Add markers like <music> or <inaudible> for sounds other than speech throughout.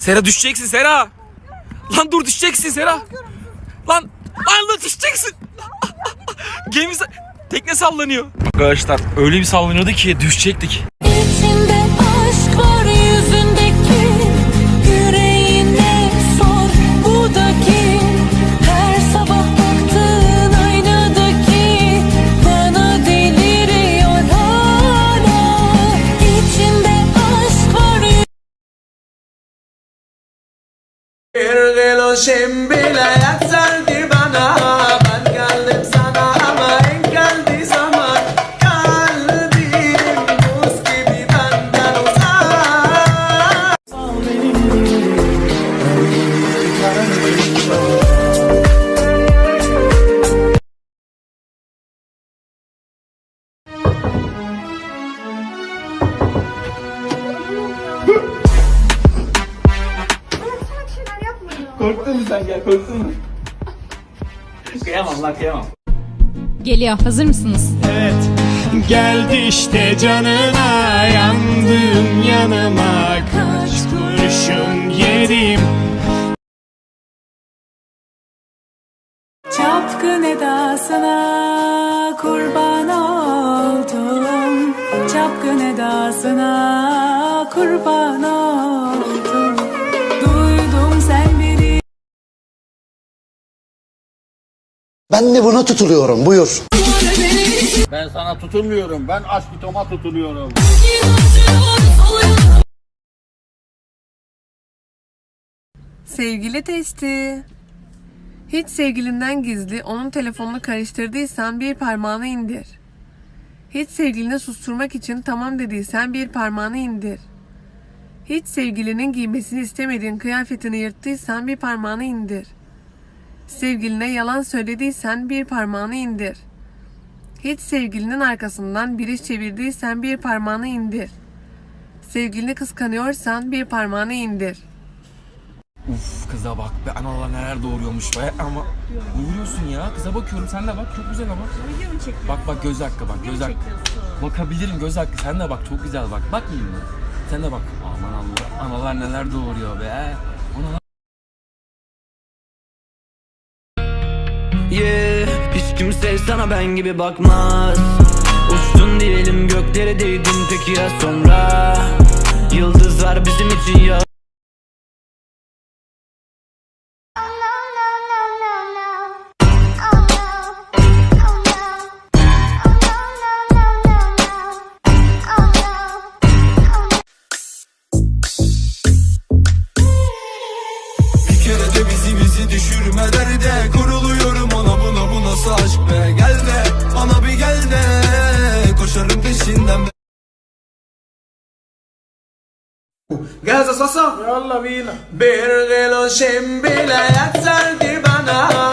Sera düşeceksin Sera. Lan dur düşeceksin Sera. Lan lan lan düşeceksin. <laughs> Gemi tekne sallanıyor. Arkadaşlar öyle bir sallanıyordu ki düşecektik. Bir Geliyor. Hazır mısınız? Geldi işte canına yandım yanıma. Kaç kurşun yedim. Çapkın edasına kurban oldum. Çapkın edasına kurban oldum Ben de buna tutuluyorum buyur. Ben sana tutulmuyorum. Ben aşkitoma tutuluyorum. Sevgili testi. Hiç sevgilinden gizli onun telefonunu karıştırdıysan bir parmağını indir. Hiç sevgilini susturmak için tamam dediysen bir parmağını indir. Hiç sevgilinin giymesini istemediğin kıyafetini yırttıysan bir parmağını indir. Sevgiline yalan söylediysen bir parmağını indir. Hiç sevgilinin arkasından bir iş çevirdiysen bir parmağını indir. Sevgilini kıskanıyorsan bir parmağını indir. Uf kıza bak be analar neler doğuruyormuş be ama ne vuruyorsun ya kıza bakıyorum sen de bak çok güzel ama. Bak bak göz hakkı bak göz hakkı. Bakabilirim göz hakkı sen de bak çok güzel bak bakmayayım mı? Sen de bak aman Allah analar neler doğuruyor be. Analar Yeah, hiç kimse sana ben gibi bakmaz. Uçtun diyelim göklere değdin peki ya sonra? Yıldızlar bizim için ya bizi bizi düşürme derde bu nasıl aşk be Gel de bana bir gel de. Koşarım peşinden Gaza sasa Yalla bina Bir kilo şimbile yükseldi bana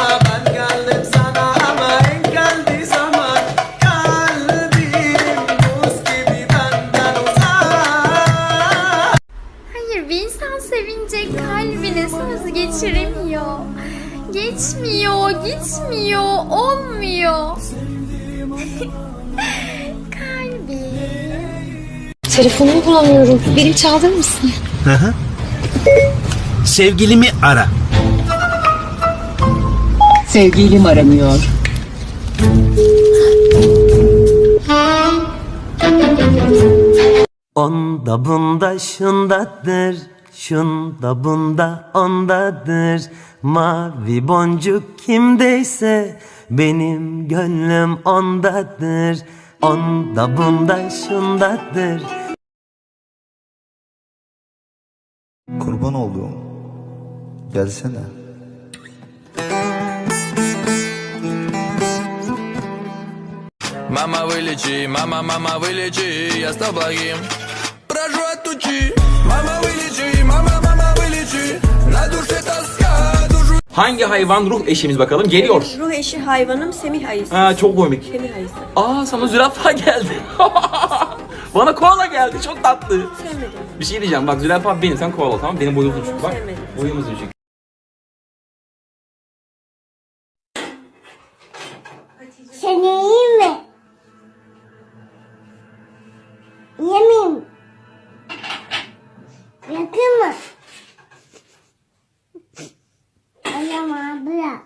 Telefonumu bulamıyorum. Benim çaldırır mısın? Sevgilimi ara. Sevgilim aramıyor. Onda bunda şundadır Şunda bunda ondadır Mavi boncuk kimdeyse Benim gönlüm ondadır Onda bunda şundadır Kurban olduğum. Gelsene. Мама вылечи, мама, мама вылечи Я с тобой Прошу от тучи Мама вылечи, мама, мама вылечи На душе тоска, душу Hangi hayvan ruh eşimiz bakalım geliyor. Ruh eşi hayvanım Semih ayısı. Ha çok komik. Semih ayısı. Aa sana zürafa geldi. <laughs> Bana koala geldi çok tatlı. Sevmedim. Bir şey diyeceğim bak zürafa benim sen koala tamam benim boyum uzun çünkü bak. Sevmedim. Boyum uzun çünkü. Sen yiyeyim mi? Yemeyeyim. Yakın mı? Ayam abla.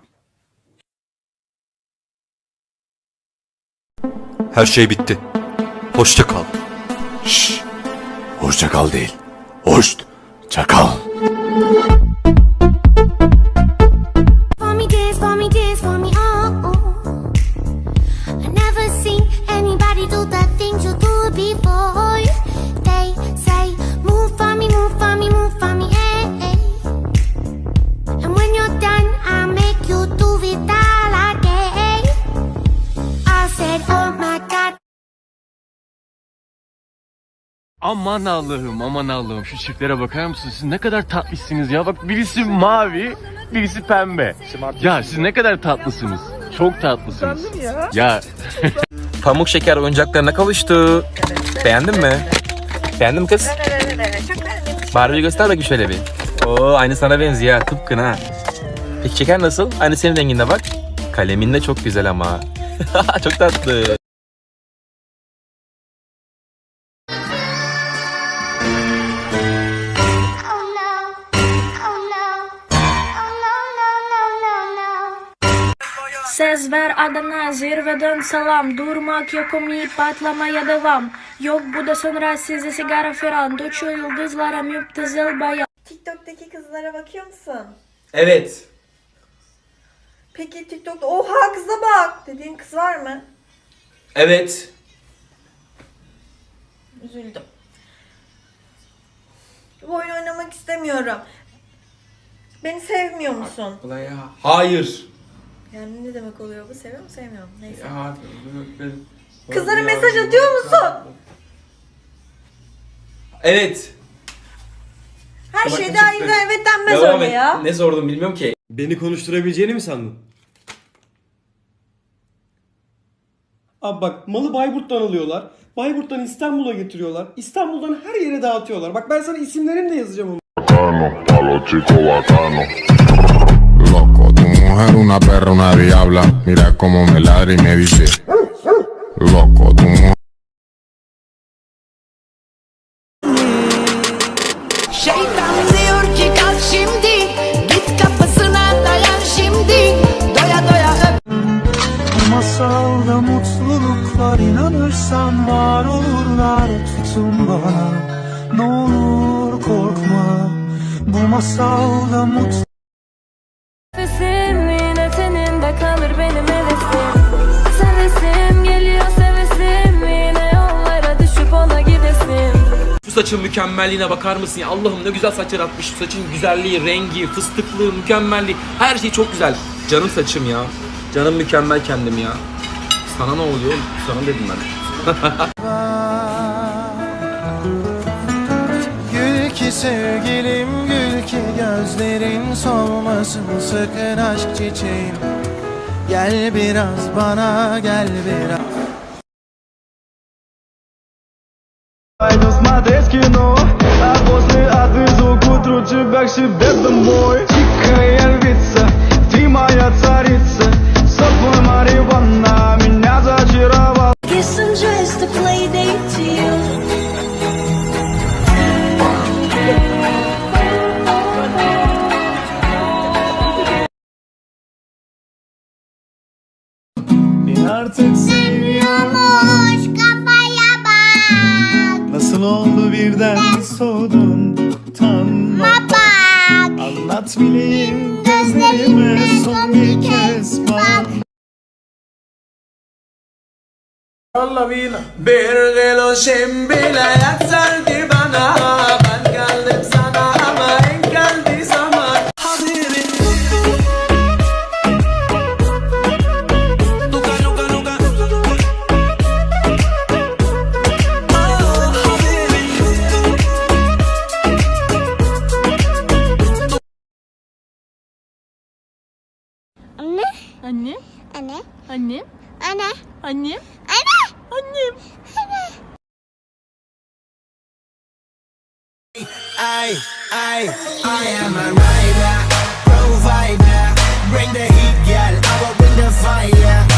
Her şey bitti. Hoşça kal. Şşş. Hoşça kal değil. Hoşt. Çakal. Aman Allah'ım aman Allah'ım şu çiftlere bakar mısınız? Siz ne kadar tatlısınız ya. Bak birisi mavi, birisi pembe. Ya siz ne kadar tatlısınız. Çok tatlısınız. Ya <laughs> Pamuk şeker oyuncaklarına kavuştu. Beğendin mi? Beğendin mi kız? Barbie'yi göster bakayım şöyle bir. Oo aynı sana benziyor ha tıpkın ha. Peki şeker nasıl? Aynı senin renginde bak. Kalemin de çok güzel ama. <laughs> çok tatlı. Ses ver Adana zirveden salam Durmak yok umut patlamaya devam Yok bu da sonra size sigara filan Uçuyor yıldızlara müptezel bayan TikTok'taki kızlara bakıyor musun? Evet. Peki TikTok'ta oha kıza bak dediğin kız var mı? Evet. Üzüldüm. Bu oyun oynamak istemiyorum. Beni sevmiyor musun? Hayır. Yani ne demek oluyor bu? Seviyor mu sevmiyor mu? Neyse. Ya, Kızlara mesaj atıyor musun? Evet. Her Bak, şeyde çıktı. evet denmez Devam öyle et. ya. Ne sordum bilmiyorum ki. Beni konuşturabileceğini mi sandın? Abi bak malı Bayburt'tan alıyorlar. Bayburt'tan İstanbul'a getiriyorlar. İstanbul'dan her yere dağıtıyorlar. Bak ben sana isimlerini de yazacağım onu. Bacanos. Loco, tu mujer una perra, una diabla. Mira cómo me ladra y me dice. Loco, tu mujer. Şeytan diyor ki kalk şimdi Git kapısına dayan şimdi Doya doya öp Bu masalda mutluluklar inanırsan var olurlar tutun bana. Ne olur korkma. Bu masalda mutlu saçın mükemmelliğine bakar mısın ya? Allah'ım ne güzel saç yaratmış. Şu saçın güzelliği, rengi, fıstıklığı, mükemmelliği. Her şey çok güzel. Canım saçım ya. Canım mükemmel kendim ya. Sana ne oluyor? Sana dedim ben. <laughs> Gül ki sevgilim gül ki gözlerin solmasın sakın aşk çiçeğim Gel biraz bana gel biraz Кино, а после отвезу к утру тебя к себе домой. Тихая birden soğudun utanma Bak. Anlat bileyim gözlerime son bir kez bak. Bir kilo şimbile yeterdi bana. Ben geldim sana annem, Anne. annem? I, I, I am a rider, provider Bring the heat, girl, I will bring the fire